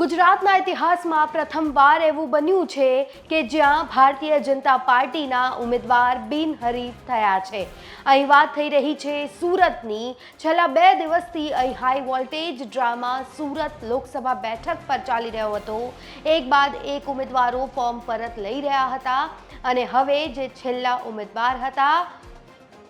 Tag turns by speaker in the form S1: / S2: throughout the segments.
S1: ગુજરાતના ઇતિહાસમાં પ્રથમવાર એવું બન્યું છે કે જ્યાં ભારતીય જનતા પાર્ટીના ઉમેદવાર બિનહરીફ થયા છે. અહીં વાત થઈ રહી છે સુરતની. છેલ્લા બે દિવસથી અહીં high voltage drama Surat Lok Sabha બેઠક પર ચાલી રહ્યો હતો. એક બાદ એક ઉમેદવારો ફોર્મ પરત લઈ રહ્યા હતા અને હવે જે છેલ્લા ઉમેદવાર હતા,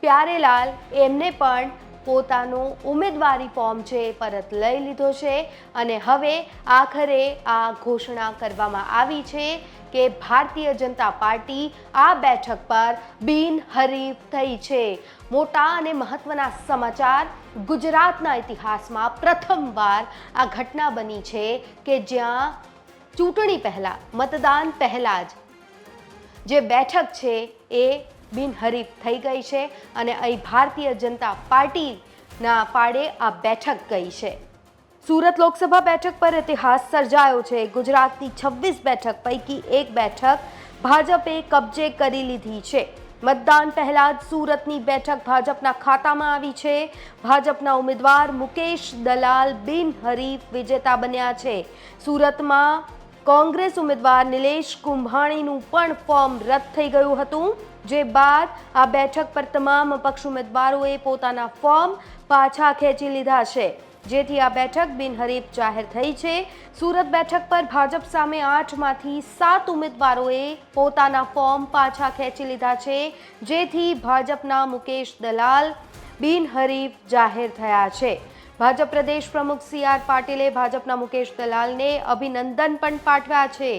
S1: પ્યારેલાલ, એમને પણ પોતાનો ઉમેદવારી ફોર્મ છે પરત લઈ લીધો છે અને હવે આખરે આ ઘોષણા કરવામાં આવી છે કે ભારતીય જનતા પાર્ટી આ બેઠક પર બિનહરીફ થઈ છે. મોટા અને મહત્વના સમાચાર, ગુજરાતના ઇતિહાસમાં પ્રથમવાર આ ઘટના બની છે કે જ્યાં ચૂંટણી પહેલાં, મતદાન પહેલાં જ જે બેઠક છે એ બિનહરીફ થઈ ગઈ છે અને અહીં ભારતીય જનતા પાર્ટીના પાડે આ બેઠક ગઈ છે. સુરત લોકસભા બેઠક પર ઇતિહાસ સર્જાયો છે. ગુજરાતની છવ્વીસ બેઠક પૈકી એક બેઠક ભાજપે કબજે કરી લીધી છે. મતદાન પહેલાં જ સુરતની બેઠક ભાજપના ખાતામાં આવી છે. ભાજપના ઉમેદવાર મુકેશ દલાલ બિનહરીફ વિજેતા બન્યા છે. સુરતમાં કોંગ્રેસ ઉમેદવાર નિલેશ કુંભાણીનું પણ ફોર્મ રદ થઈ ગયું હતું. જે બાદ આ બેઠક પર તમામ પક્ષ ઉમેદવારોએ પોતાના ફોર્મ પાછા ખેંચી લીધા છે. જેથી આ બેઠક બિનહરીફ જાહેર થઈ છે. સુરત બેઠક પર ભાજપ સામે આઠમાંથી સાત ઉમેદવારોએ પોતાના ફોર્મ પાછા ખેંચી લીધા છે. જેથી ભાજપના મુકેશ દલાલ બિનહરીફ જાહેર થયા છે. ભાજપ પ્રદેશ પ્રમુખ સી આર પાટીલે ભાજપના મુકેશ દલાલને અભિનંદન પણ પાઠવ્યા છે.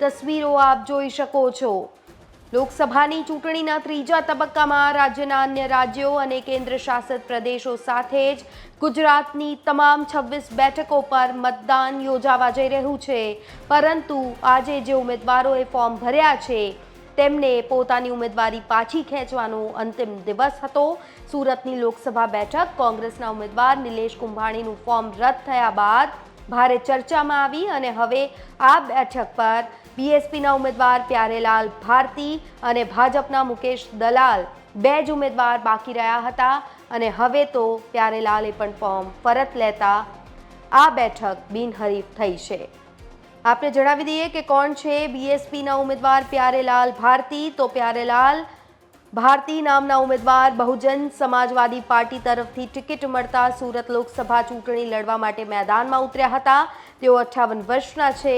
S1: તસવીરો આપ જોઈ શકો છો. લોકસભાની ચૂંટણીના ત્રીજા તબક્કામાં રાજ્યના અન્ય રાજ્યો અને કેન્દ્ર શાસિત પ્રદેશો સાથે જ ગુજરાતની તમામ છવ્વીસ બેઠકો પર મતદાન યોજાવા જઈ રહ્યું છે. પરંતુ આજે જે ઉમેદવારોએ ફોર્મ ભર્યા છે, તેમને પોતાની ઉમેદવારી પાછી ખેંચવાનો અંતિમ દિવસ હતો. સુરતની લોકસભા બેઠક કોંગ્રેસના ઉમેદવાર નિલેશ કુંભાણીનું ફોર્મ રદ થયા બાદ ભારે ચર્ચામાં આવી અને હવે આ બેઠક પર બીએસપીના ઉમેદવાર પ્યારેલાલ ભારતી અને ભાજપના મુકેશ દલાલ બે જ ઉમેદવાર બાકી રહ્યા હતા અને હવે તો પ્યારેલાલે પણ ફોર્મ પરત લેતા આ બેઠક બિનહરીફ થઈ છે. આપણે જણાવી દઈએ કે કોણ છે? બીએસપીના ઉમેદવાર પ્યારેલાલ ભારતી. તો પ્યારેલાલ ભારતી નામના ઉમેદવાર, બહુજન સમાજવાદી પાર્ટી તરફથી ટિકિટ મળતા સુરત લોકસભા ચૂંટણી લડવા માટે મેદાનમાં ઉતર્યા હતા. તેઓ અઠ્ઠાવન વર્ષના છે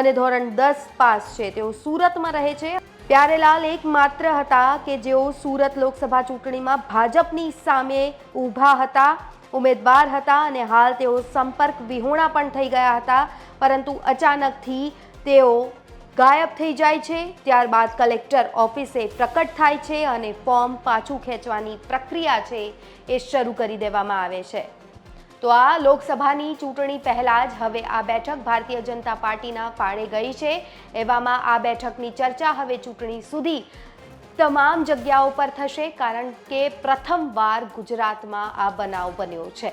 S1: અને ધોરણ દસ પાસ છે. તેઓ સુરતમાં રહે છે. પ્યારેલાલ એકમાત્ર હતા કે જેઓ સુરત લોકસભા ચૂંટણીમાં ભાજપની સામે ઊભા હતા. ઉમેદવાર હતા અને હાલ તેઓ સંપર્ક વિહોણા પણ થઈ ગયા હતા. પરંતુ અચાનકથી તેઓ ગાયબ થઈ જાય છે. ત્યારબાદ કલેક્ટર ઓફિસે પ્રકટ થાય છે અને ફોર્મ પાછું ખેંચવાની પ્રક્રિયા છે એ શરૂ કરી દેવામાં આવે છે. તો આ લોકસભાની ચૂંટણી પહેલાં જ હવે આ બેઠક ભારતીય જનતા પાર્ટીના ફાળે ગઈ છે. એવામાં આ બેઠકની ચર્ચા હવે ચૂંટણી સુધી તમામ જગ્યાઓ પર થશે કારણ કે પ્રથમવાર ગુજરાતમાં આ બનાવ બન્યો છે.